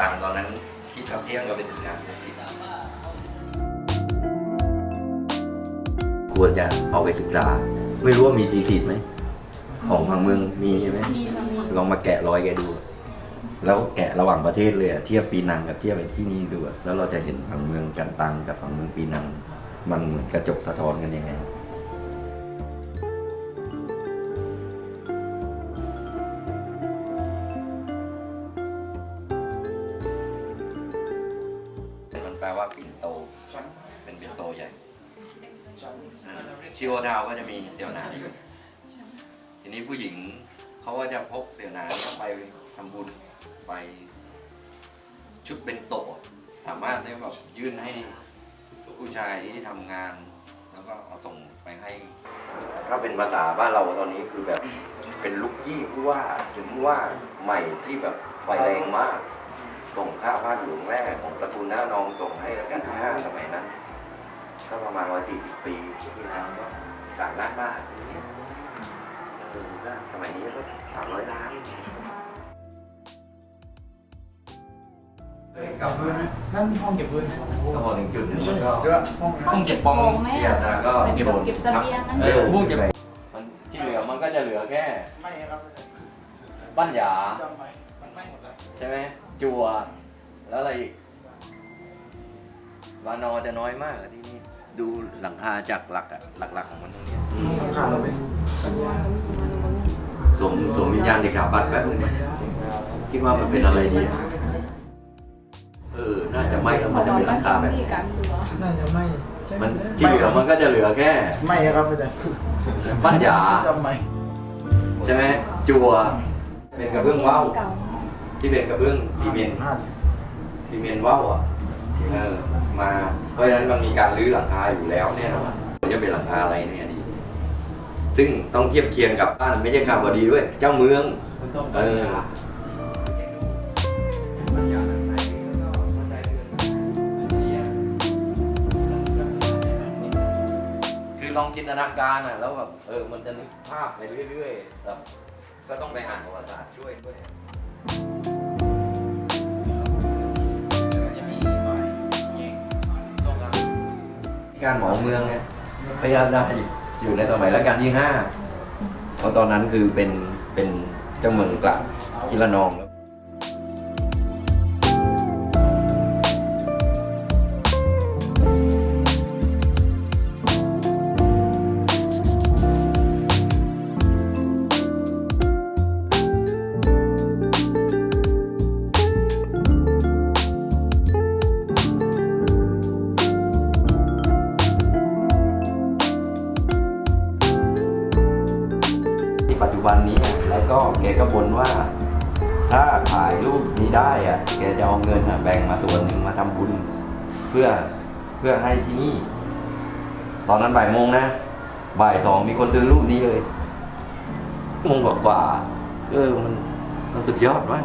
ตังค์ตอนนั้นคิดทำเที่ยงก็เป็นถึงงานควรจะเอาไปศึกษา ไม่รู้ว่ามีทีติดไหม ของทางเมืองมีใช่ไหมมีค่ะมีลองมาแกะรอยแกดู แล้วแกะระหว่างประเทศเลยอะเทียบปีนังกับเทียบไปที่นี่ดูอะแล้วเราจะเห็นฝั่งเมืองกันตังกับฝั่งเมืองปีนัง มันเหมือนกระจกสะท้อนกันยังไง แปลว่าปิ่นโต เป็นปิ่นโตใหญ่อ่าที่โอทาวก็จะมีเสี่ยวหนานทีนี้ผู้หญิงเขาก็จะพกเสี่ยวหนานไปทำบุญไปชุดเป็นโตสามารถได้แบบยื่นให้ผู้ชายที่ทำงาน แล้วก็เอาส่งไปให้ ถ้าเป็นภาษาบ้านเราตอนนี้คือแบบเป็นลูกยี่ผู้ว่าถึงว่าใหม่ที่แบบไฟแรงมาก ส่งข้าวผ้าหลวงแรกของตระกูลหน้านองส่งให้รัชกาลที่ห้าสมัยนั้น ก็ประมาณร้อยสี่สิบปีที่แล้วก็สามล้านบาทอย่างเงี้ยเออก็สมัยนี้ก็สามร้อยล้านกลับมานั่นห้องเก็บปืนก็พอถึงจุดหนึงมันก็เดี๋ยวห้องห้องเก็บปองโกงไหมเกียอะรติก็เก็บโดนเก็บเสบียงนั่นเออบุ้งเก็บมันที่เหลือมันก็จะเหลือแค่ไม่ครับบ้านหยา ใช่ไหมจัวแล้วอะไรอีกวานอจะน้อยมากอะที่นี่ดูหลังคาจากหลักอะหลักๆของมันตรงเนี้ยขาดเราเป็นสวมสวมวิญญาณเด็กขาบัตรแป๊บนึงนะคิดว่ามันเป็นอะไรดีอะเออ น่าจะไม่แล้วมันจะเป็นหลังคาแบบที่กันตัวน่าจะไม่ใช่ไหมมันที่เหลือมันก็จะเหลือแค่ ไม่ครับอาจารย์บ้านหยาจำไม่ใช่ไหมจัวเป็นกระเบื้องว่าว เก่า ที่เป็นกระเบื้องซีเมนต์ซีเมนต์ว่าวอะเออมาเพราะฉะนั้นมันมีการรื้อหลังคาอยู่แล้วแน่นอนจะเป็นหลังคาอะไรเนี่ยดี ซึ่งต้องเทียบเคียงกับบ้านไม่ใช่ข่าวบดีด้วย เจ้าเมืองเออคือลองจินตนาการอะแล้วแบบเออมันจะนึกภาพไปเรื่อยๆแบบก็ต้องไปอ่านประวัติศาสตร์ช่วยด้วย การหมอเมืองเนี่ยพยาดาอยู่ในสมัยรัชกาลที่ห้าเพราะตอนนั้นคือเป็นเป็นเจ้าเมืองกลับที่ละนอง ปัจจุบันนี้แล้วก็แกก็บ่นว่า ถ้าถ่ายรูปนี้ได้อะแกจะเอาเงินอะแบ่งมาส่วนหนึ่งมาทำบุญ เพื่อเพื่อให้ที่นี่ ตอนนั้นบ่ายโมงนะบ่ายสองมีคนซื้อรูปนี้เลยโมงกว่าเออมันมันสุดยอดมาก